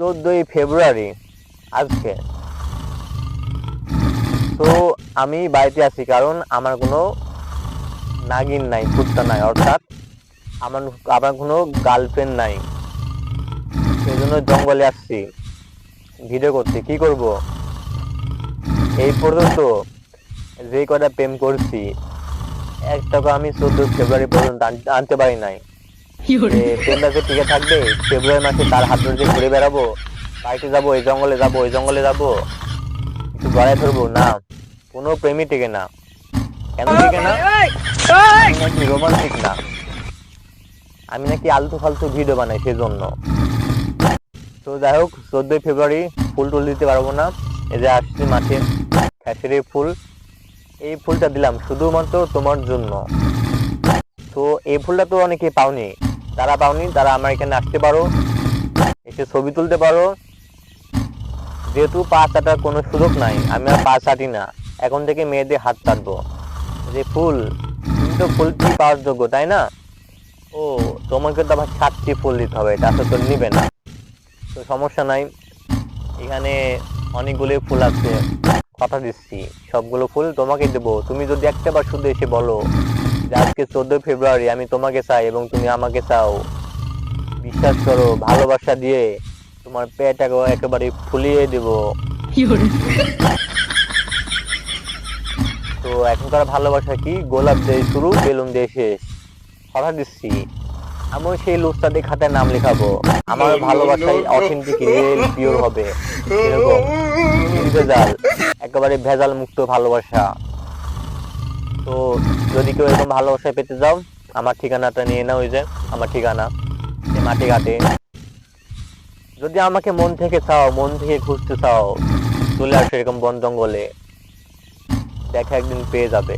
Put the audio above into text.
চোদ্দই ফেব্রুয়ারি, আজকে। তো আমি বাড়িতে আছি কারণ আমার কোনো নাগিন নাই, কুত্তা নাই, অর্থাৎ আমার আমার কোনো গার্লফ্রেন্ড নাই। সেই জন্য জঙ্গলে আসছি ভিডিও করতে। কি করব? এই পর্যন্ত যে কটা প্রেম করছি একটাকে আমি চোদ্দ ফেব্রুয়ারি পর্যন্ত আনতে পারি নাই। টিকে থাকবে ফেব্রুয়ারি মাসে তার হাত ধরে ঘুরে বেড়াবো যাব এই জঙ্গলে যাব ওই জঙ্গলে যাব একটু গড়ায় ধরবো না কোনো প্রেমই টিকে না। কেন টিকে না? রোমান্টিক না। আমি নাকি আলতু ফালতু ভিডিও বানাই সেজন্য। তো যাই হোক চোদ্দই ফেব্রুয়ারি ফুল টুল দিতে পারব না। এই যে আসছে মাঠে খেসের ফুল। এই ফুলটা দিলাম শুধুমাত্র তোমার জন্য। তো এই ফুলটা তো অনেকে পাওনি। যারা পাওনি তারা আমার এখানে আসতে পারো, এসে ছবি তুলতে পারো। যেহেতু পা চাটার কোনো সুযোগ নাই, আমি আর পা চাটি না। এখন থেকে মেয়েদের হাত চাটবো। যে ফুল, তুমি তো ফুলটি পাওয়ার যোগ্য, তাই না? ও, তোমাকে তো আবার সাতটি ফুল দিতে হবে তাতে তো নিবে না। তো সমস্যা নাই। এখানে অনেকগুলো ফুল আছে, কথা দিচ্ছি। সবগুলো ফুল তোমাকে দেবো। তুমি যদি একটা বার শুধু এসে বলো যে আজকে চোদ্দই ফেব্রুয়ারি আমি তোমাকে চাই এবং তুমি আমাকে চাও। বিশ্বাস করো ভালোবাসা দিয়ে তোমার পেটটাকে একেবারে ফুলিয়ে দেব। তো এখনকার ভালোবাসা কি? গোলাপ দিয়ে শুরু বেলুন দিয়ে শেষ। কথা দিচ্ছি আমি সেই লুস্তাদি খাতায় নাম লেখাবো। আমার ভালোবাসাই অথেন্টিক রিয়েল পিওর হবে। এরকম। ভেজাল একেবারে ভেজাল মুক্ত ভালোবাসা। তো যদি কেউ এরকম ভালোবাসায় পেতে যাও আমার ঠিকানাটা নিয়ে নাও ওই যে, আমার ঠিকানা মাটি ঘাটে। যদি আমাকে মন থেকে চাও, মন থেকে খুঁজতে চাও, চলে আসো এরকম বন জঙ্গলে দেখা একদিন পেয়ে যাবে।